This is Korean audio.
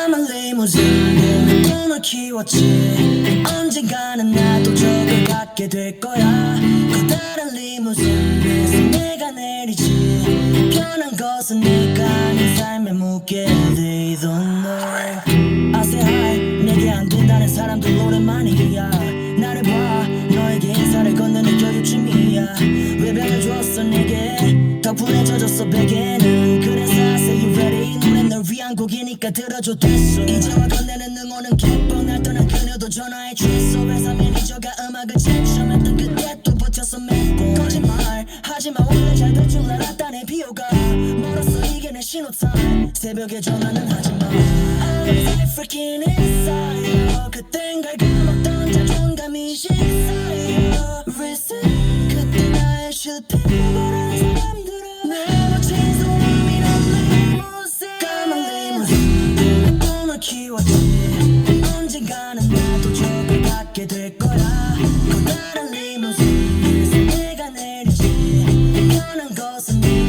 A limousine 꿈을 키웠지. 언젠가는 나도 저걸 갖게 될 거야. 커다란 리무진에서 내가 내리지. 변한 것은 네 삶의 무게를 They don't know I say hi 내게 안 된다는 사람들 오랜만이야. 나를 봐. 너에게 인사를 건네 느껴줄 쯤이야. 외변을 줬어 내게? 덕분에 젖었어 베개는 한 곡이니까 들어줘 됐어. 이제와 건네는 응원은 기뻐. 날 떠난 그녀도 전화해 취소 회사 매니저가 음악을 쟁점했던 그때 또 붙였어 맺고 거짓말 하지마. 원래 잘 될 줄 알았다네 비호가. 멀었어 이게 내 신호탄 새벽에 전화는 하지마. I was freaking inside. 그땐 갉아먹던 자존감이 식사여 Reset 그때 나의 실패를 받게 될 거야. 커다란 리무진 내가 내리지 변한 것은 네.